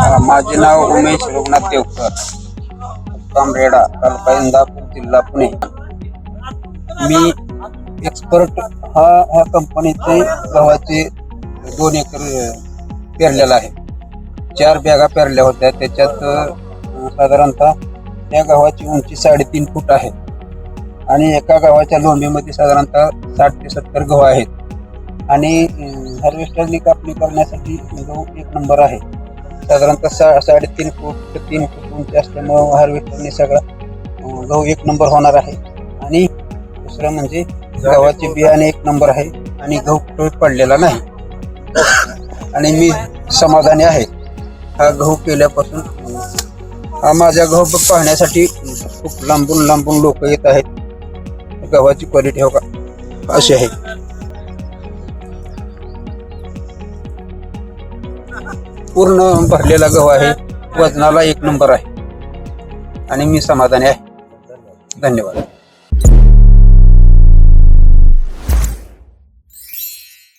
माझे नाव उमेश रघुनाथ देवकर. कामरेडा तालुका इंदापूर जिल्हा पुणे. मी एक्सपर्ट हा ह्या कंपनीचे गव्हाचे दोन एकर पेरलेला आहे. चार बॅगा पेरल्या होत्या. त्याच्यात साधारणतः त्या गव्हाची उंची साडेतीन फूट आहे. आणि एका गव्हाच्या लोंबीमध्ये साधारणतः साठ ते सत्तर गहू आहेत. आणि हार्वेस्टरनी कापणी करण्यासाठी गहू एक नंबर आहे साधारणतः सा साडेतीन फूट तीन फूट उंची असल्यामुळं हार्वेस्टरने सगळा गहू एक नंबर होणार आहे. आणि दुसरं म्हणजे गव्हाचे बियाणे एक नंबर आहे आणि गहू कुठे पडलेला नाही. आणि मी समाधानी आहे. हा गहू केल्यापासून हा माझ्या गहू पाहण्यासाठी खूप लांबून लांबून लोक येत आहेत. गव्हाची क्वालिटी हो का? अशी आहे. पूर्ण भरलेला गहू आहे. वजनाला एक नंबर आहे. आणि मी समाधानी आहे. धन्यवाद.